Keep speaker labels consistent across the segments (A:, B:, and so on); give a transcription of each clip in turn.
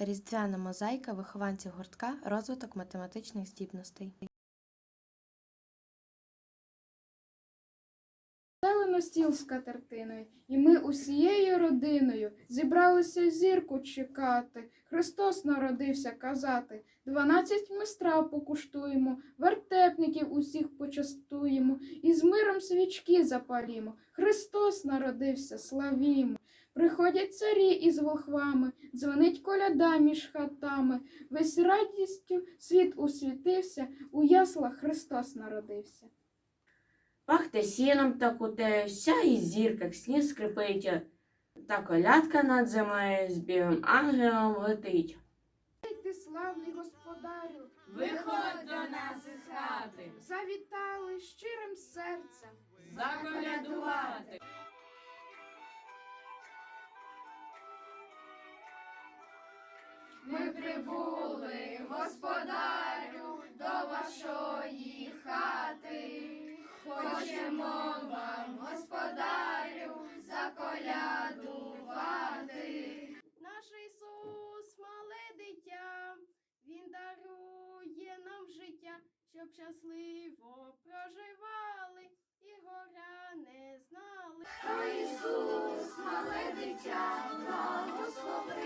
A: Різдвяна мозаїка вихованців гуртка розвиток математичних здібностей.
B: На стіл з катертиною, і ми усією родиною зібралися зірку чекати. Христос народився казати. Дванадцять ми страв покуштуємо, вертепників усіх почастуємо, і з миром свічки запалімо. Христос народився, славімо. Приходять царі із волхвами, дзвонить коляда між хатами. Весь радістю світ усвітився, у яслах Христос народився.
C: Пахте сіном та кутею, сяє зірка, як сніг скрипить, та колядка над землею з білим ангелом летить.
B: Ти славний господарю,
D: Виходь до нас із хати,
B: завітали щирим серцем.
D: заколядувати.
B: Ми прибули, господарю, до вашої хати. Хочемо вам, господарю, заколядувати. Наш Ісус, мале дитя, Він дарує нам життя, щоб щасливо проживали і горя не знали. О Ісус, мале дитя, благословить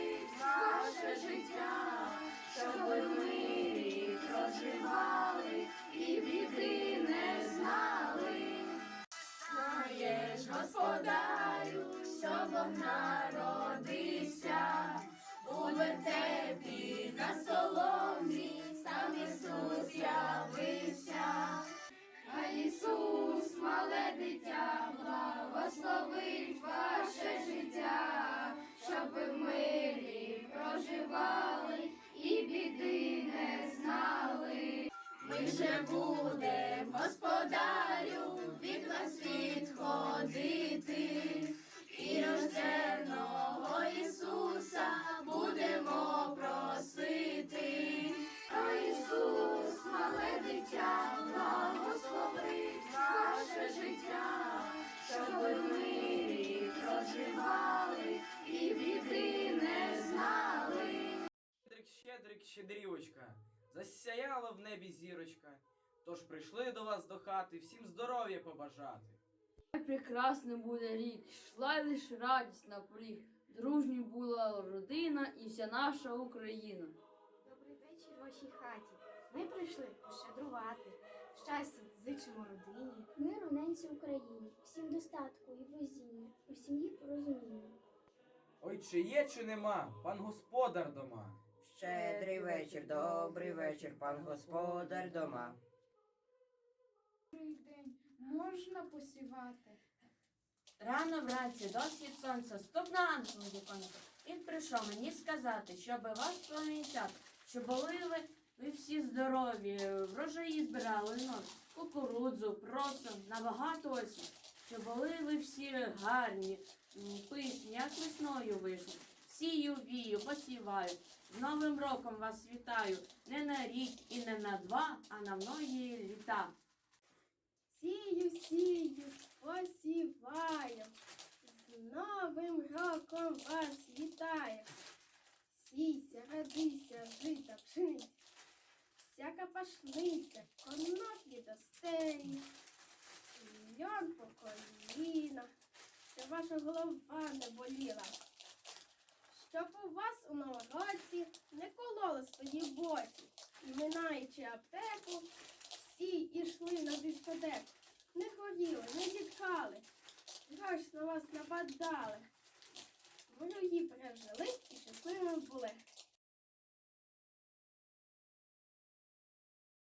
B: господарю, що Бог народився, у вертепі на соломі сам Ісус явився. А Ісус, мале дитя, благословить ваше життя, щоб ви в мирі проживали і біди не знали. Ми же будем, господарю, від вас відходити, життя, щоб ви в мирі проживали і біди не знали.
E: Щедрик, щедрик, щедрівочка, засяяла в небі зірочка. Тож прийшли до вас до хати всім здоров'я побажати.
D: Хай прекрасний буде рік, йшла лиш радість на поріг. Дружньою була родина і вся наша Україна.
F: Добрий вечір вашій хаті. Ми прийшли пощедрувати. Щастя зичимо родині.
G: Миру ненці Україні, всім достатку і возіння, у сім'ї порозуміння.
E: Ой, чи є, чи нема, пан господар дома.
H: Щедрий вечір, добрий вечір, пан господар дома.
B: Добрий день, можна посівати?
C: Рано вранці до схід сонця, стоп на ангел віконця. Він прийшов мені сказати, щоби вас помічати, щоб були ви, ви всі здорові, врожаї збирали нос, кукурудзу, просом, на багато осінь, щоб були ви всі гарні, пишні, як весною вийшли. Сію, вію, посіваю. З Новим роком вас вітаю. Не на рік і не на два, а на многії літа.
F: Сію, сію, посіваю. З Новим роком вас вітаю. Сійся, радися, жита. Всяка пашниця, коноплі до стелі. Льон по коліна, щоб ваша голова не боліла. Щоб у вас у новому році не кололи свої боці. І минаючи аптеку, всі ішли на дискотеку. Не хворіли, не зітхали, грош на вас нападали. Вороги пережили і